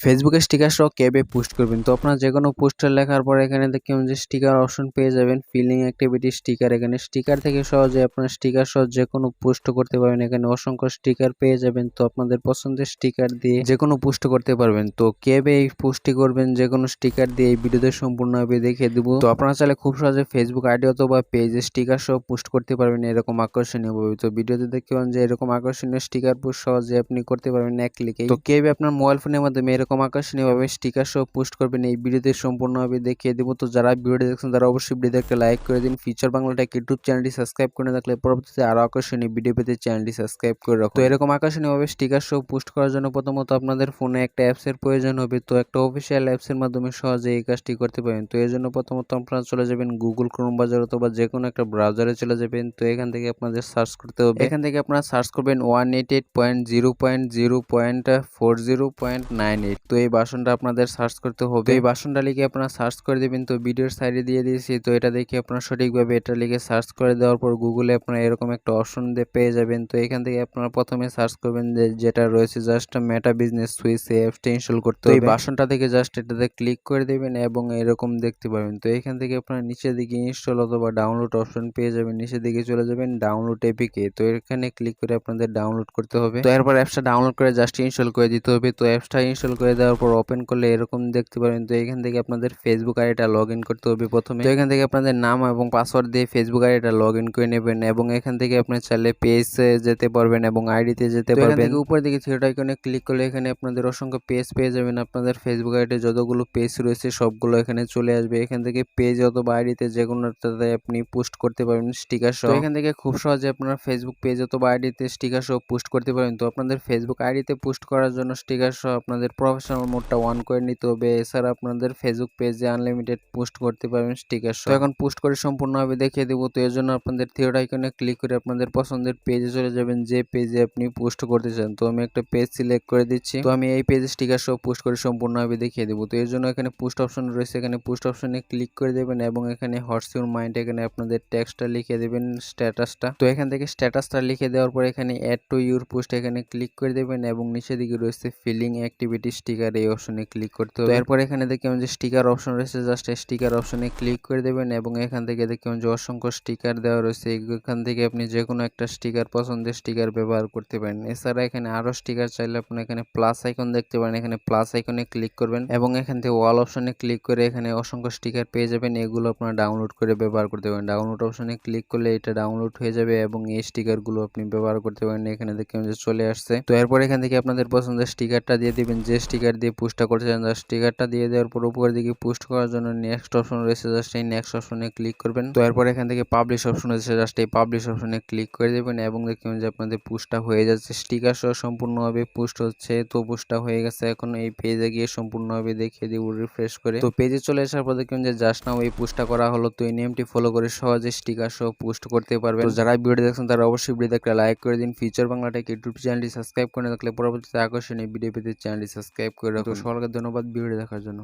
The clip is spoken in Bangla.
ফেসবুকে স্টিকার সহ ক্যাবে পোস্ট করবেন? তো আপনার যে কোনো পোস্টার লেখার পর এখানে দেখবেন যে স্টিকার অপশন পেয়ে যাবেন। ফিলিং অ্যাক্টিভিটি স্টিকার এখানে। স্টিকার থেকে সহজে আপনার স্টিকার সহ যে কোনো পোস্ট করতে পারবেন। এখানে অসংখ্য স্টিকার পেয়ে যাবেন। তো আপনাদের পছন্দের স্টিকার দিয়ে যে কোনো পোস্ট করতে পারবেন। তো ক্যাবে এই পোস্টটি করবেন? যে কোনো স্টিকার দিয়ে এই ভিডিওতে সম্পূর্ণভাবে দেখিয়ে দেবো। তো আপনারা চাইলে খুব সহজে ফেসবুক আইডি অথবা পেজে স্টিকার সহ পোস্ট করতে পারবেন এরকম আকর্ষণীয় ভাবে তো ভিডিওতে দেখবেন যে এরকম আকর্ষণীয় স্টিকার পোস্ট সহজে আপনি করতে পারবেন। এক ক্লিকে তো কেবে আপনার মোবাইল ফোনের মাধ্যমে এরকম আকর্ষণীয়ভাবে স্টিকার সহ পোস্ট করবেন, এই ভিডিওতে সম্পূর্ণভাবে দেখিয়ে দেবো। তো যারা ভিডিওটি দেখছেন, তারা অবশ্যই ভিডিওতে একটা লাইক করে দিন। ফিচার বাংলাটা ইউটিউব চ্যানেলটি সাবস্ক্রাইব করে রাখলে পরবর্তীতে আরও আকর্ষণীয় ভিডিও পেতে চ্যানেলটি সাবস্ক্রাইব করে রাখুন। তো এরকম আকর্ষণীয়ভাবে স্টিকার সহ পোস্ট করার জন্য প্রথমত আপনাদের ফোনে একটা অ্যাপসের প্রয়োজন হবে। তো একটা অফিসিয়াল অ্যাপসের মাধ্যমে সহজে এই কাজটি করতে পারেন তো এর জন্য প্রথমত আপনারা চলে যাবেন গুগল ক্রোম বাজার অথবা যে কোনো একটা ব্রাউজারে চলে যাবেন। তো এখান থেকে আপনাদের সার্চ করতে হবে। এখান থেকে আপনারা সার্চ করবেন one eight eight point zero point zero point four zero point nine eight তো এই বাসনটা আপনাদের সার্চ করতে হবে। এই বাসনটা লিখে আপনারা সার্চ করে দেবেন তো ভিডিওর সাইডে দিয়ে দিয়েছি। তো এটা দেখে আপনারা সঠিকভাবে এটা লিখে সার্চ করে দেওয়ার পর গুগলে আপনারা এরকম একটা অপশন পেয়ে যাবেন। তো এখান থেকে আপনারা প্রথমে সার্চ করবেন যে যেটা রয়েছে জাস্ট মেটা বিজনেস সুইচ অ্যাপসটা ইনস্টল করতে হবে এই বাসনটা থেকে জাস্ট এটাতে ক্লিক করে দেবেন এবং এরকম দেখতে পাবেন। তো এখান থেকে আপনারা নিচের দিকে ইনস্টল অথবা ডাউনলোড অপশন পেয়ে যাবেন। নিচের দিকে চলে যাবেন ডাউনলোড এপিকে তো এখানে ক্লিক করে আপনাদের ডাউনলোড করতে হবে। তো এরপর অ্যাপসটা ডাউনলোড করে জাস্ট ইনস্টল করে দিতে হবে। তো অ্যাপসটা ইনস্টল করে দেওয়ার পর ওপেন করলে এরকম দেখতে পারেন। তো এখান থেকে আপনাদের ফেসবুক আইডিটা লগ ইন করতে হবে প্রথমে। তো এখান থেকে আপনাদের নাম এবং পাসওয়ার্ড দিয়ে ফেসবুক আইডিটা লগ ইন করে নেবেন এবং এখান থেকে আপনি চাইলে পেজে যেতে পারবেন এবং আইডিতে যেতে পারবেন। উপর দিকে থিয়েটার আইকনে ক্লিক করলে এখানে আপনাদের অসংখ্য পেজ পেয়ে যাবেন। আপনাদের ফেসবুক আইডি যতগুলো পেজ রয়েছে সবগুলো এখানে চলে আসবে। এখান থেকে পেজ অথবা আইডিতে যে কোনোটাতে আপনি পোস্ট করতে পারবেন স্টিকার সহ। এখান থেকে খুব সহজে আপনারা ফেসবুক পেজ অথবা আইডিতে স্টিকার সহ পোস্ট করতে পারেন। তো আপনাদের ফেসবুক আইডিতে পোস্ট করার জন্য স্টিকার সহ আপনাদের প্রফেশনাল মোডটা অন করে নিতে হবে। এছাড়া আপনাদের ফেসবুক পেজে আনলিমিটেড পোস্ট করতে পারবেন স্টিকার তো এখন পোস্ট করে সম্পূর্ণভাবে দেখিয়ে দেবো। তো এর জন্য আপনাদের থিয়েটার আইকনে ক্লিক করে আপনাদের পছন্দের পেজে চলে যাবেন। যে পেজে আপনি পোস্ট করতে চান। তো আমি একটা পেজ সিলেক্ট করে দিচ্ছি। তো আমি এই পেজে স্টিকার সহ পোস্ট করে সম্পূর্ণভাবে দেখিয়ে দেবো। তো এর জন্য এখানে পোস্ট অপশন রয়েছে। এখানে পোস্ট অপশনে ক্লিক করে দেবেন এবং এখানে হটস ইউর মাইন্ড এখানে আপনাদের টেক্সটটা লিখে দেবেন স্ট্যাটাসটা তো এখান থেকে স্ট্যাটাসটা লিখে দেওয়ার পর এখানে অ্যাড টু ইউর পোস্ট এখানে ক্লিক করে দেবেন এবং নিচের দিকে রয়েছে ফিলিং অ্যাক্টিভিটি স্টিকার এই অপশনে ক্লিক করতে হবে। এরপর এখানে দেখবেন যে স্টিকার অপশন রয়েছে জাস্ট স্টিকার অপশনে ক্লিক করে দেবেন এবং এখান থেকে দেখবেন যে অসংখ্য স্টিকার দেওয়া রয়েছে। এখান থেকে আপনি যে কোনো একটা স্টিকার পছন্দের স্টিকার ব্যবহার করতে পারেন। এছাড়া এখানে আরও স্টিকার চাইলে আপনি এখানে প্লাস আইকন দেখতে পারেন। এখানে প্লাস আইকনে ক্লিক করবেন এবং এখান থেকে ওয়াল অপশনে ক্লিক করে এখানে অসংখ্য স্টিকার পেয়ে যাবেন। এগুলো আপনারা ডাউনলোড করে ব্যবহার করতে পারেন। ডাউনলোড অপশনে ক্লিক করলে এটা ডাউনলোড হয়ে যাবে এবং এই স্টিকারগুলো আপনি ব্যবহার করতে পারেন। এখানে দেখবেন যে চলে আসছে। তো এরপর এখান থেকে আপনাদের পছন্দের স্টিকারটা দিয়ে দিবেন। যে স্টিকার দিয়ে পোস্টটা করতে চান জাস্ট স্টিকারটা দিয়ে দেওয়ার পর উপর দিকে পোস্ট করার জন্য নেক্সট অপশন রয়েছে। জাস্ট এই নেক্সট অপশনে ক্লিক করবেন। তো এরপর এখান থেকে পাবলিশ অপশন রয়েছে। জাস্ট এই পাবলিশ অপশনে ক্লিক করে দেবেন এবং দেখবেন যে আপনাদের পোস্টটা হয়ে যাচ্ছে। স্টিকার সহ সম্পূর্ণভাবে পোস্ট হচ্ছে। তো পোস্টটা হয়ে গেছে এখন এই পেজে গিয়ে সম্পূর্ণভাবে দেখিয়ে দিব রিফ্রেশ করে। তো পেজে চলে আসার পর দেখবেন যে জাস্ট নাও এই পোস্টটা করা হলো। তো এই নেমটি ফলো করে সহজে স্টিকার সহ পোস্ট করতে পারবেন। তো যারা ভিডিও দেখছেন, তারা অবশ্যই ভিডিওতে একটা লাইক করে দিন। ফিচার বাংলাটাকে ইউটিউব চ্যানেলটি সাবস্ক্রাইব করে রাখলে পরবর্তীতে আকর্ষণীয় ভিডিও পেতে চ্যানেলটি সাবস্ক্রাইব করে রাখুন। সকলকে ধন্যবাদ ভিডিও দেখার জন্য।